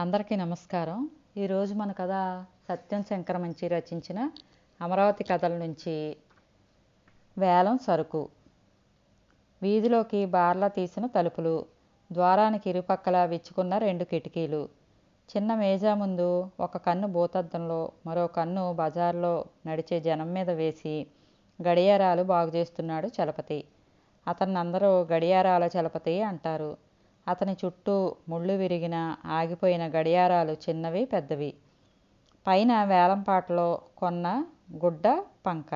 అందరికీ నమస్కారం. ఈరోజు మన కథ సత్యం శంకరమంచి రచించిన అమరావతి కథల నుంచి వేలం సరుకు. వీధిలోకి బార్లా తీసిన తలుపులు ద్వారానికి ఇరుపక్కల విచ్చుకున్న రెండు కిటికీలు. చిన్న మేజా ముందు ఒక కన్ను భూతద్దంలో మరో కన్ను బజార్లో నడిచే జనం మీద వేసి గడియారాలు బాగు చేస్తున్నాడు చలపతి. అతన్ని అందరూ గడియారాల చలపతి అంటారు. అతని చుట్టూ ముళ్ళు విరిగిన ఆగిపోయిన గడియారాలు చిన్నవి పెద్దవి. పైన వేలంపాటలో కొన్న గుడ్డ పంక.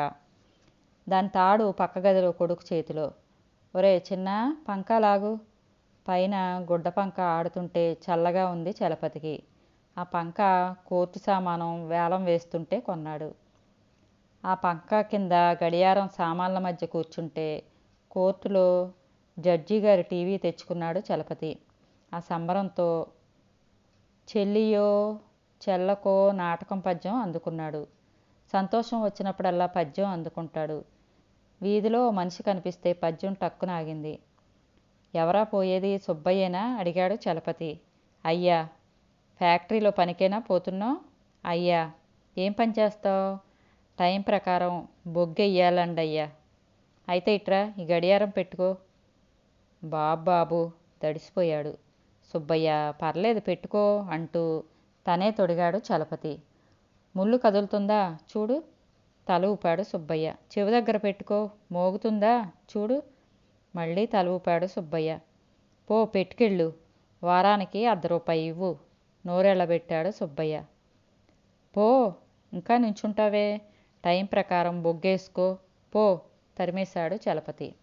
దాని తాడు పక్క గదిలో కొడుకు చేతిలో. ఒరే చిన్న పంక లాగు. పైన గుడ్డ పంక ఆడుతుంటే చల్లగా ఉంది చలపతికి. ఆ పంక కోర్టు సామానం వేలం వేస్తుంటే కొన్నాడు. ఆ పంక కింద గడియారం సామాన్ల మధ్య కూర్చుంటే కోర్టులో జడ్జి గారి టీవీ తెచ్చుకున్నాడు చలపతి. ఆ సంబరంతో చెల్లియో చెల్లకో నాటకం పద్యం అందుకున్నాడు. సంతోషం వచ్చినప్పుడల్లా పద్యం అందుకుంటాడు. వీధిలో మనిషి కనిపిస్తే పద్యం టక్కున ఆగింది ఎవరా పోయేది సుబ్బయ్యేనా? అడిగాడు చలపతి. అయ్యా ఫ్యాక్టరీలో పనికైనా పోతున్నావు? అయ్యా ఏం పని చేస్తావు? టైం ప్రకారం బొగ్గెయ్యాలండి అయ్యా అయితే ఇట్రా ఈ గడియారం పెట్టుకో. బాబు బాబు తడిసిపోయాడు. సుబ్బయ్య పర్లేదు పెట్టుకో అంటూ తనే తొడిగాడు చలపతి. ముళ్ళు కదులుతుందా? చూడు. తల ఊపాడు సుబ్బయ్య. చెవి దగ్గర పెట్టుకో. మోగుతుందా? చూడు. మళ్ళీ తల ఊపాడు సుబ్బయ్య. పో పెట్టుకెళ్ళు. వారానికి అర్ధ రూపాయి ఇవ్వు. నోరెళ్ళబెట్టాడు సుబ్బయ్య. పో. ఇంకా నించుంటావే. టైం ప్రకారం బొగ్గేసుకో. పో తరిమేశాడు చలపతి.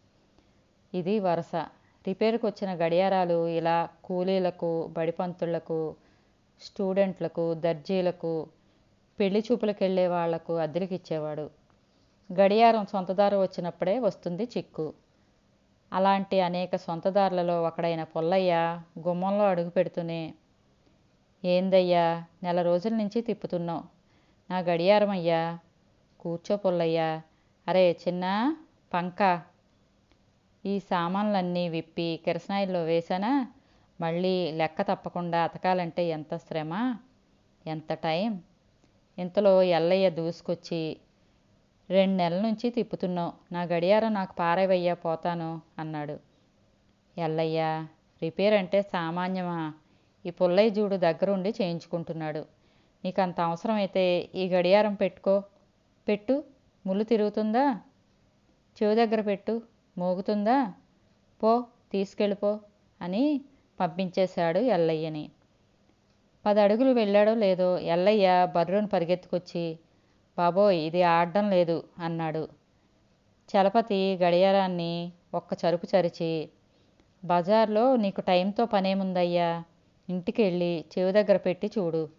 ఇది వరస. రిపేర్కి వచ్చిన గడియారాలు ఇలా కూలీలకు బడిపంతులకు స్టూడెంట్లకు దర్జీలకు పెళ్ళి చూపులకు వెళ్ళే వాళ్ళకు అద్దెలకు ఇచ్చేవాడు. గడియారం సొంతదారు వచ్చినప్పుడే వస్తుంది చిక్కు. అలాంటి అనేక సొంతదారులలో ఒకడైన పొల్లయ్య గుమ్మంలో అడుగు పెడుతూనే ఏందయ్యా నెల రోజుల నుంచి తిప్పుతున్నావు? నా గడియారం అయ్యా కూర్చో పొల్లయ్యా. అరే చిన్న పంక ఈ సామాన్లన్నీ విప్పి కిరసనాయిల్లో వేసానా మళ్ళీ లెక్క తప్పకుండా అతకాలంటే ఎంత శ్రమ? ఎంత టైం? ఇంతలో ఎల్లయ్య దూసుకొచ్చి రెండు నెలల నుంచి తిప్పుతున్నావు. నా గడియారం నాకు పారేవయ్యా పోతాను అన్నాడు. ఎల్లయ్య రిపేర్ అంటే సామాన్యమా? ఈ పుల్లయ్య జూడు దగ్గరుండి చేయించుకుంటున్నాడు. నీకు అంత అవసరమైతే ఈ గడియారం పెట్టుకో. పెట్టు. ముళ్ళు తిరుగుతుందా? చెవి దగ్గర పెట్టు. మోగుతుందా? పో తీసుకెళ్ళిపో అని పంపించేశాడు ఎల్లయ్యని. పది అడుగులు వెళ్ళాడో లేదో ఎల్లయ్య బర్రును పరిగెత్తుకొచ్చి బాబోయ్ ఇది ఆడడం లేదు అన్నాడు. చలపతి గడియారాన్ని ఒక్క చరుపు చరిచి బజార్లో నీకు టైంతో పనేముందయ్యా? ఇంటికి వెళ్ళి చెవి దగ్గర పెట్టి చూడు.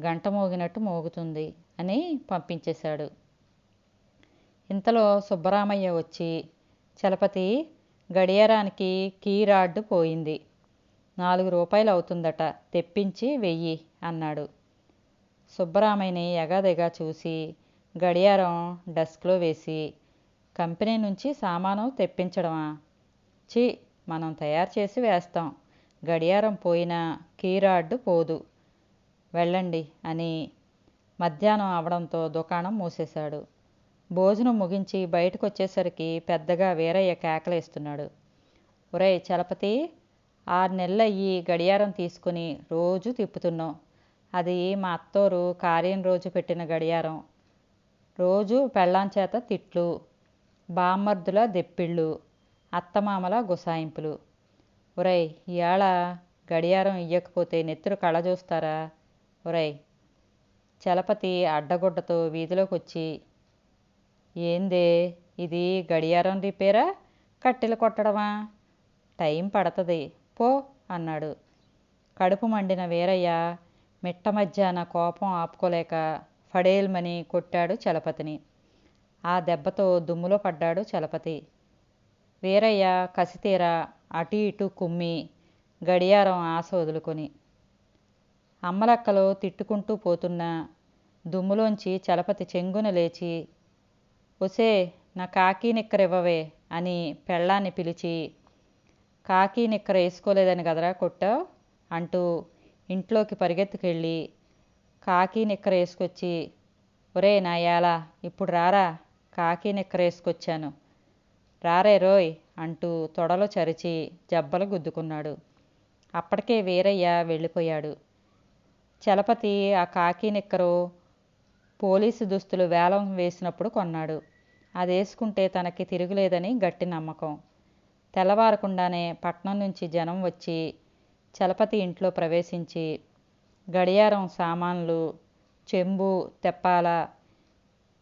గంట మోగినట్టు మోగుతుంది అని పంపించేశాడు. ఇంతలో సుబ్బరామయ్య వచ్చి చలపతి గడియారానికి కీ రాడ్ పోయింది. నాలుగు రూపాయలు అవుతుందట తెప్పించి వెయ్యి అన్నాడు. సుబ్బరామయ్యని ఎగాదెగా చూసి గడియారం డెస్క్లో వేసి కంపెనీ నుంచి సామాను తెప్పించడమా? చి మనం తయారు చేసి వేస్తాం. గడియారం పోయినా కీరాడ్డు పోదు. వెళ్ళండి అని మధ్యాహ్నం అవడంతో దుకాణం మూసేశాడు. భోజనం ముగించి బయటకు వచ్చేసరికి పెద్దగా వీరయ్య కేకలేస్తున్నాడు. ఒరే చలపతి ఆరు నెలలయ్యి గడియారం తీసుకుని రోజు తిప్పుతున్నాం అది మా అత్తోరు కార్యం రోజు పెట్టిన గడియారం. రోజు పెళ్ళాం చేత తిట్లు బామ్మర్దుల దెప్పిళ్ళు అత్తమామల గుసాయింపులు. ఒరై ఇవాళ గడియారం ఇయ్యకపోతే నెత్తురు కళ్ళ చూస్తారా ఒరై చలపతి అడ్డగుడ్డతో వీధిలోకి వచ్చి ఏందే? ఇది గడియారం రిపేరా? కట్టెలు కొట్టడమా? టైం పడతది. పో అన్నాడు. కడుపు మండిన వీరయ్య మిట్ట మధ్యాహ్న కోపం ఆపుకోలేక ఫడేల్మని కొట్టాడు చలపతిని. ఆ దెబ్బతో దుమ్ములో పడ్డాడు చలపతి. వీరయ్య కసితీర అటు ఇటు కుమ్మి గడియారం ఆశ వదులుకొని. అమ్మలక్కలు తిట్టుకుంటూ పోతున్న దుమ్ములోంచి చలపతి చెంగున లేచి ఒసే నా కాకి నిక్కరివ్వవే అని పెళ్ళాన్ని పిలిచి కాకి నిక్కర వేసుకోలేదని కదరా కొట్టావు? అంటూ ఇంట్లోకి పరిగెత్తుకెళ్ళి కాకి నిక్కర వేసుకొచ్చి ఒరే నాయాల ఇప్పుడు రారా? కాకి నిక్కర వేసుకొచ్చాను. రారే రోయ్ అంటూ తొడలు చరిచి జబ్బలు గుద్దుకున్నాడు. అప్పటికే వీరయ్య వెళ్ళిపోయాడు. చలపతి ఆ కాకి నిక్కరు పోలీసు దుస్తులు వేలం వేసినప్పుడు కొన్నాడు. అది వేసుకుంటే తనకి తిరుగులేదని గట్టి నమ్మకం. తెల్లవారకుండానే పట్నం నుంచి జనం వచ్చి చలపతి ఇంట్లో ప్రవేశించి గడియారం సామాన్లు చెంబు తెప్పాల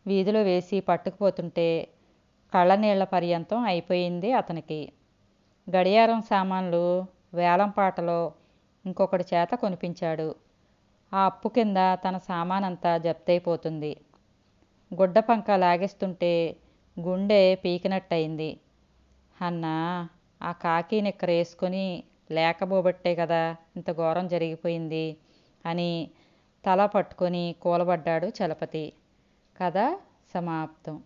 వీధిలో వేసి పట్టుకుపోతుంటే కళ్ళనీళ్ళ పర్యంతం అయిపోయింది అతనికి. గడియారం సామాన్లు వేలంపాటలో ఇంకొకటి చేత కొనిపించాడు. ఆ అప్పు కింద తన సామానంతా జప్తైపోతుంది గుడ్డ పంక లాగేస్తుంటే గుండె పీకినట్టయింది. అన్నా ఆ కాకి నిక్కర వేసుకొని లేకపోబట్టే కదా ఇంత ఘోరం జరిగిపోయింది అని తల పట్టుకొని కూలబడ్డాడు చలపతి. కథ సమాప్తం.